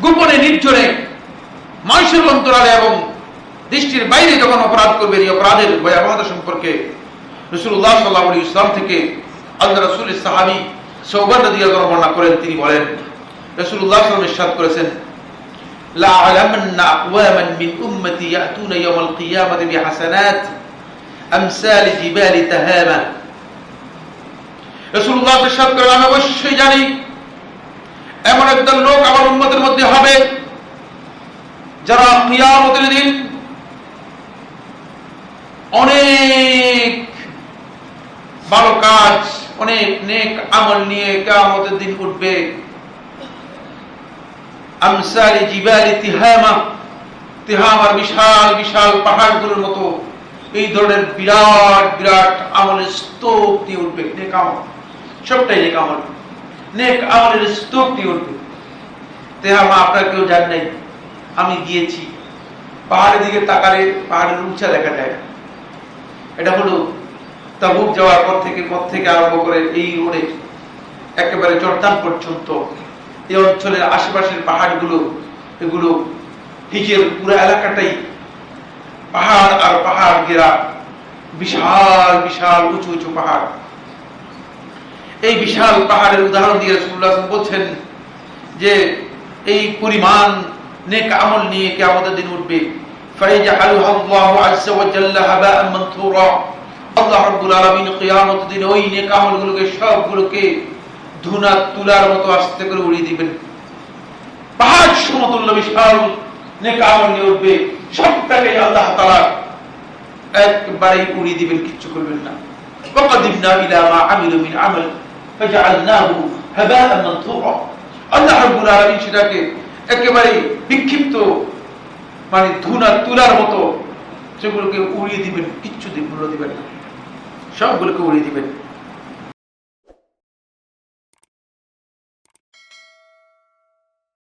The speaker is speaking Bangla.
গোপনে নির্জনে মানুষের অন্তরালে এবং দৃষ্টির বাইরে যখন অপরাধ করবেন এই অপরাধের ভয়াবহতা সম্পর্কে রসুল্লাহ সাল্লাহ আলী ইসলাম থেকে আল্লাহ রসুল সাহাবি সৌবান নদী বর্ণনা করেন তিনি বলেন রসুল্লাহ সাল্লাম ইরশাদ করেছেন لا أعلمن أقواما من أمتي يأتون يوم القيامة بحسنات أمثال جبال تهامة রসুল্লাহ ইরশাদ করেন আমি অবশ্যই জানি এমন একদল লোক আমার উম্মতের মধ্যে হবে যারা কিয়ামতের দিন অনেক ভালো কাজ, অনেক নেক আমল নিয়ে কিয়ামতের দিন উঠবে। আমসালি জিবালি তিহামা, তিহামার বিশাল বিশাল পাহাড়গুলোর মতো এই ধরনের বিরাট বিরাট আমলের স্তূপ দিয়ে উঠবে। নেক আমল, সবটাই নেক আমল। নেক আমলের স্তূপ দিয়ে উঠবে তেহামা আপনার কেউ জান নাই। আমি গিয়েছি। পাহাড়ের দিকে তাকালে পাহাড়ের উঁচা দেখা যায়। এটা হলো তাবুক যাওয়ার পর থেকে, পথ থেকে আরম্ভ করে এই রোডে একেবারে জর্দান পর্যন্ত এই অঞ্চলের আশেপাশের পাহাড়গুলো, এগুলো হিজের পুরো এলাকাটাই পাহাড় আর পাহাড় ঘেরা বিশাল বিশাল, উঁচু উঁচু পাহাড়। এই বিশাল পাহাড়ের উদাহরণ দিয়ে রসুল্লাহ বলছেন যে এই পরিমাণ নেক আমল নিয়ে কে আমাদের দিন উঠবে فيجعلها الله عز وجل هباء منثورا আল্লাহ রাব্বুল আলামিন কিয়ামত দিন ওই নেক আমলগুলোকে সবগুলোকে ধুনা তুলার মতো আস্তে করে উড়িয়ে দিবেন পাহাড় সমতুল্য বিশাল নেক আমল নিয়ে উঠবে সবটাকে আল্লাহ তাআলা একবারেই উড়িয়ে দিবেন কিচ্ছু করবেন না وقدمنا إلى ما عملوا من عمل ফাজআলনাহু হাবাআন মানথুরা আল্লাহ রাব্বুল আলামিন সেটাকে একেবারে বিক্ষিপ্ত মানে ধুনা তুলার মতো সেগুলোকে উড়িয়ে দিবেন, কিচ্ছু মূল্য দিবেন না। সবগুলোকে উড়িয়ে দিবেন।